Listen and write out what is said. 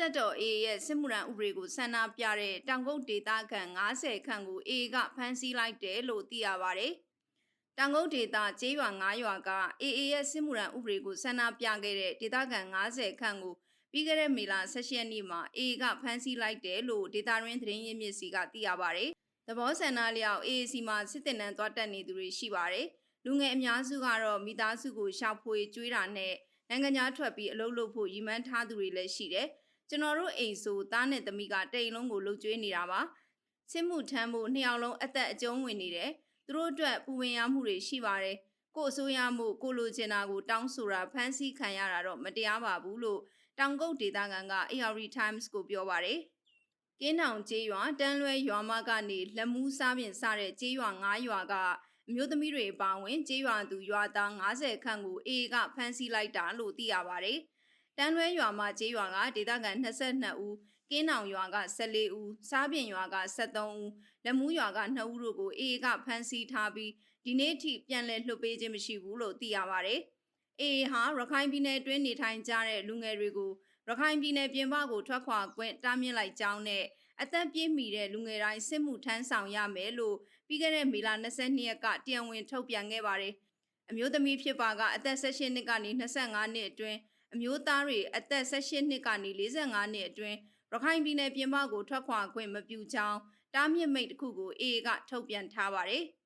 တပ်တော် AA ရဲ့စစ်မှုရန်ဥပဒေကိုဆန္ဒပြတဲ့တောင်ကုတ်ဒေသခံ90ခန့်ကို AA ကဖမ်းဆီးလိုက်တယ်လို့သိရပါဗျ။တောင်ကုတ်ဒေသကျေးရွာ9ရွာက AA ရဲ့စစ်မှုရန်ဥပဒေကိုဆန္ဒပြခဲ့တဲ့ဒေသခံ90ခန့်ကိုပြီးခဲ့တဲ့မေလ16ရက်နေ့မှာ AA ကဖမ်းဆီးလိုက်တယ်လို့ဒေသရင်းသတင်းရင်းမြစ်စီကသိရပါဗျ။သဘောဆန္ဒလျောက် AA စီမှာစစ်တင်နန်းသွားတက်နေသူတွေရှိပါတယ်။လူငယ်အများစုကတော့မိသားစုကိုရှာဖွေကျွေးတာနဲ့နိုင်ငံခြားထွက်ပြီးအလုပ်လုပ်ဖို့ရည်မှန်းထားသူတွေလည်းရှိတယ်။ ကျွန်တော်တို့အိမ်ဆိုသားနဲ့သမီးကတိမ်လုံးကိုလှုပ်ကြွေးနေတာပါ။စစ်မှုထမ်းဖို့နှစ်ယောက်လုံးအသက်အကျုံးဝင်နေတယ်။သူတို့အတွက်ပူဝင်ရမှုတွေရှိပါတယ်။ကို့အစိုးရမှုကိုလိုချင်တာကိုတောင်းဆိုတာဖမ်းဆီးခံရတာတော့မတရားပါဘူးလို့တောင်ကုတ်ဒေသခံက AR Times ကိုပြောပါတယ်။ကင်းတောင်ကျေးရွာတန်းလွဲရွာမကနေလက်မူးစားပြင်စတဲ့ကျေးရွာ9ရွာကအမျိုးသမီးတွေအပါအဝင်ကျေးရွာသူရွာသား90ခန့်ကိုအေကဖမ်းဆီးလိုက်တာလို့သိရပါတယ်။ တန်းလွဲရွာမှာကျေးရွာကဒေသခံ22ဦးကင်းတောင်ရွာက14ဦးစားပြင်ရွာက73ဦးလက်မူးရွာက2ဦးတို့ကိုအေကဖမ်းဆီးထားပြီးဒီနေ့ထိပြန်လည်လွှတ်ပေးခြင်းမရှိဘူးလို့သိရပါတယ်။အေဟာရခိုင်ပြည်နယ်တွင်းနေထိုင်ကြတဲ့လူငယ်တွေကိုရခိုင်ပြည်နယ်ပြင်ပကိုထွက်ခွာခွင့်တားမြစ်လိုက်ကြောင်းနဲ့အသက်ပြည့်မီတဲ့လူငယ်တိုင်းစစ်မှုထမ်းဆောင်ရမယ်လို့ပြီးခဲ့တဲ့မေလ22ရက်ကတရားဝင်ထုတ်ပြန်ခဲ့ပါတယ်။အမျိုးသမီးဖြစ်ပါကအသက်18နှစ်ကနေ25နှစ်အတွင်း အမျိုးသားတွေအသက်18နှစ်ကနေ45နှစ်အတွင်းရခိုင်ပြည်နယ်ပြင်ပကိုထွက်ခွာခွင့်မပြုကြောင်းတားမြစ်မိတ်တစ်ခုကိုအေကထုတ်ပြန်ထားပါတယ်။